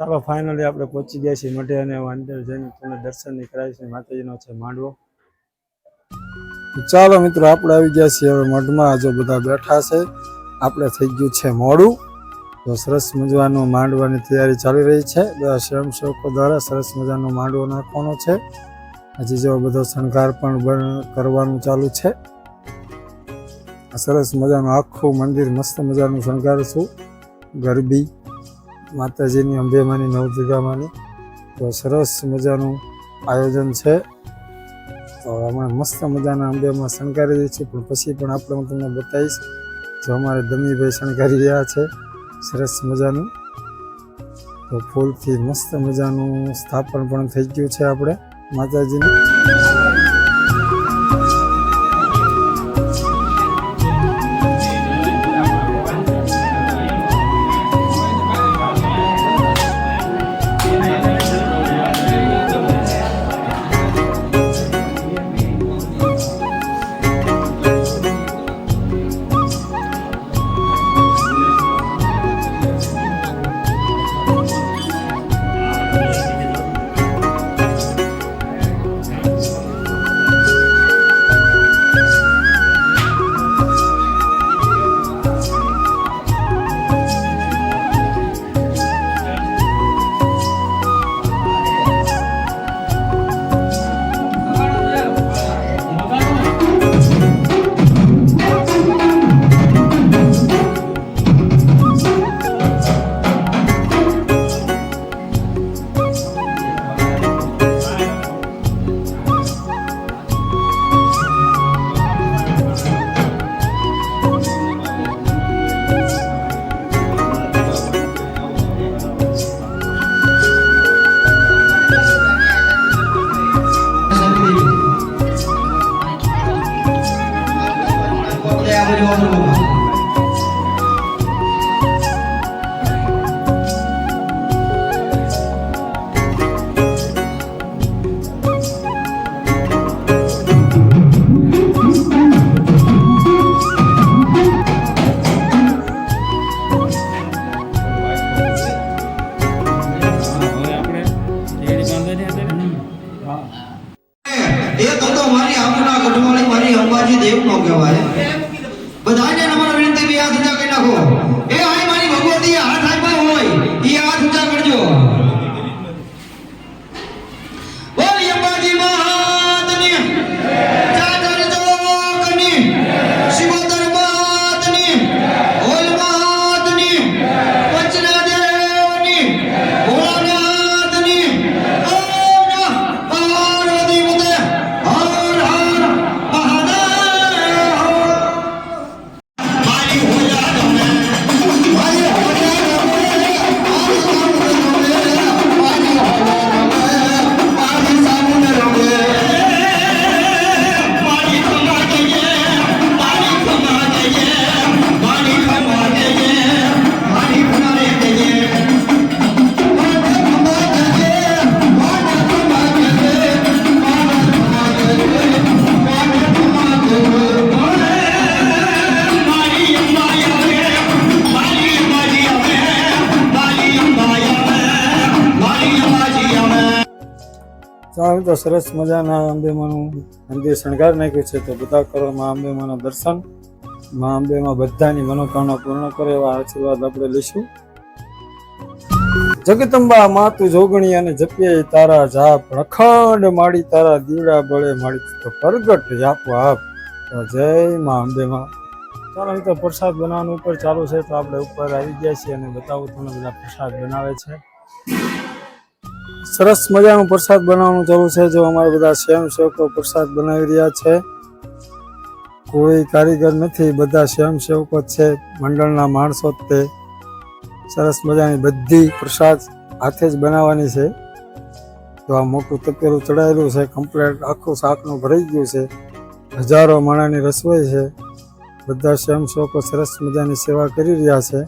ચાલો ફાઇનલી આપણે પહોંચી ગયા છીએ મઢે અને અંદર જઈને તમને દર્શન કરાવીશું માતાજીનો છે માંડવો. ચાલો મિત્રો, આપણે આવી ગયા છીએ હવે મઢમાં. જો બધા બેઠા છે, આપણે થઈ ગયું છે મોડું. તો સરસ મજાનું માંડવાની તૈયારી ચાલી રહી છે. બધા સ્વયંસેવકો દ્વારા સરસ મજાનો માંડવો નાખવાનો છે. હજી જો બધો શણગાર પણ કરવાનું ચાલુ છે. સરસ મજાનું આખું મંદિર મસ્ત મજાનું શણગારશું ગરબી માતાજીની અંબેમાની નવદુર્ગામાની તો સરસ મજાનું આયોજન છે. તો હમણાં મસ્ત મજાના અંબેમાં શણગારી દઈએ છીએ. પણ પછી પણ આપણે હું તમને બતાવીશ જો અમારે દમીભાઈ શણગારી રહ્યા છે. સરસ મજાનું. તો ફૂલથી મસ્ત મજાનું સ્થાપન પણ થઈ ગયું છે આપણે માતાજીનું. એ તો મારી આંખના કઢવાળી મારી અંબાજી દેવનો કહેવાય. બધાને નમ્ર વિનંતી, બે હાથ ઊંચા કરી નાખો. એ આય મારી ભગવતી હાથ આપ્યા હોય, એ હાથ ચાલો તો સરસ મજાના અંબેમાનું મંદિર શણગાર નાખ્યું છે. તો બધા કરો મા અંબેમાના દર્શન. માં અંબેમાં બધાની મનોકામના પૂર્ણ કરે એવા આશીર્વાદ આપણે લઈશું. જગદંબા માતુ જોગણી અને જપીએ તારા જાપ. રખંડ માડી તારા દીવડા બળે માડી. તો પ્રગટ આપો. આપ જય માં અંબેમાં ચાલો તો પ્રસાદ બનાવવાનું ઉપર ચાલુ છે. તો આપણે ઉપર આવી ગયા છીએ અને બતાવું તમને બધા પ્રસાદ બનાવે છે. સરસ મજાનું પ્રસાદ બનાવવાનું ચાલુ છે, જો અમારા બધા સ્વયંસેવકો પ્રસાદ બનાવી રહ્યા છે. કોઈ કારીગર નથી, બધા સ્વયંસેવકો છે, મંડળના માણસો તે. સરસ મજાની બધી પ્રસાદ હાથે જ બનાવવાની છે. તો આ મોટું તપેલું ચડાયેલું છે, કમ્પ્લેટ આખું શાકનું ભરાઈ ગયું છે. હજારો માણાની રસોઈ છે. બધા સ્વયંસેવકો સરસ મજાની સેવા કરી રહ્યા છે.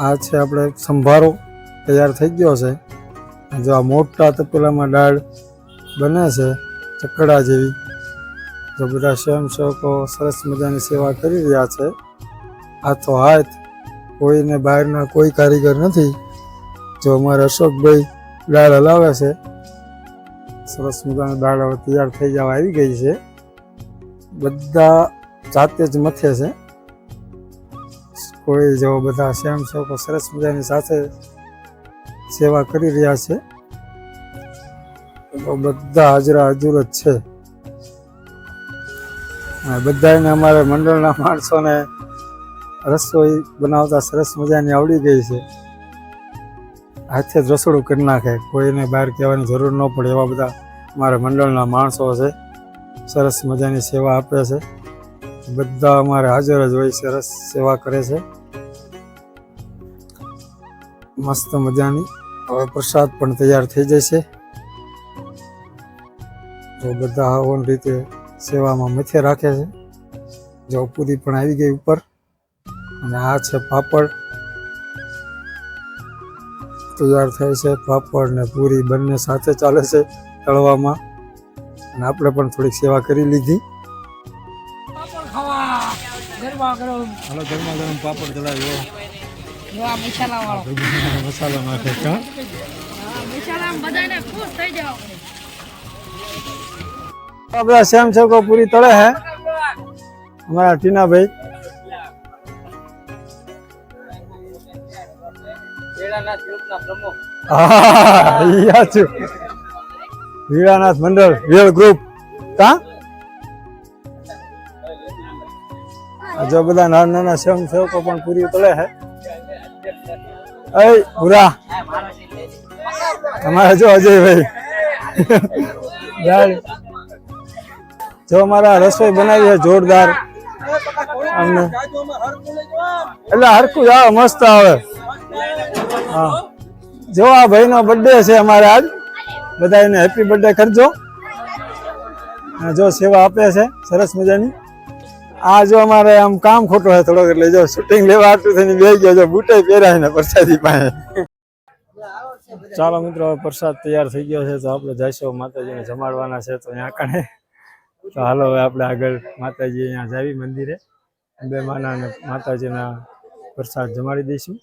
આ છે આપણે સંભારો તૈયાર થઈ ગયો છે. જો આ મોટા તપેલામાં દાળ બને છે, ચકડા જેવી, જો બધા સ્વયંસેવકો સરસ મજાની સેવા કરી રહ્યા છે હાથો હાથ કોઈને બહારના કોઈ કારીગર નથી. જો અમારે અશોકભાઈ દાળ હલાવે છે, સરસ મજાની દાળ હવે તૈયાર થઈ જવા આવી ગઈ છે. બધા જાતે જ મથે છે. કોઈ જો બધા સ્વયંસેવકો સરસ મજાની સાથે સેવા કરી રહ્યા છે. બધા હાજરા હજુર જ છે. બધાને અમારા મંડળના માણસોને રસોઈ બનાવતા સરસ મજાની આવડી ગઈ છે. હાથે જ રસોડું કરી નાખે. કોઈને બહાર કહેવાની જરૂર ન પડે એવા બધા અમારા મંડળના માણસો છે. સરસ મજાની સેવા આપે છે. બધા અમારે હાજર જ હોય સરસ સેવા કરે છે. મસ્ત મજાની હવે પ્રસાદ પણ તૈયાર થઈ જશે. જો બધા હવન રીતે સેવામાં મથે રાખે છે. જો પૂરી પણ આવી ગઈ ઉપર. અને આ છે પાપડ. તૈયાર થાય છે. પાપડ ને પૂરી બંને સાથે ચાલે છે તળવામાં. અને આપણે પણ થોડીક સેવા કરી લીધી. ખાવા. ગરમા ગરમ. હાલો ગરમા ગરમ પાપડ ચડાવ્યો. જોવા વાળો સેમ છે પૂરી તળે હે. અમારા ટીનાભાઈ. હા, ઈ આ વીરાનાથ મંડળ, વેલ ગ્રુપ જો બધા નાના નાના સ્વયંસેવકો પણ પૂરી તળે હે. અય ભૂરા અમારે જો અજયભાઈ. જો અમારા રસોઈ બનાવી છે જોરદાર. અમને. એટલે હરખું આવે મસ્ત આવે. હા. જો આ ભાઈનો બર્થડે છે અમારે આજ. બધા એને હેપી બર્થડે કરજો જો સેવા આપે છે, સરસ મજાની. આ જો અમારે આમ કામ ખોટું હોય થોડોક એટલે જો શૂટિંગ લેવા આટલું થઈને બે ગયો, જો બુટે પહેરાય ને પ્રસાદી પાસે ચાલો મિત્રો, હવે પ્રસાદ તૈયાર થઈ ગયો છે, તો આપણે જઈશું. માતાજીને જમાડવાના છે, તો અહીંયા કણે. તો હાલો, હવે આપણે આગળ માતાજી અહીંયા જાવી મંદિરે. બે માના માતાજીના પ્રસાદ જમાડી દઈશું.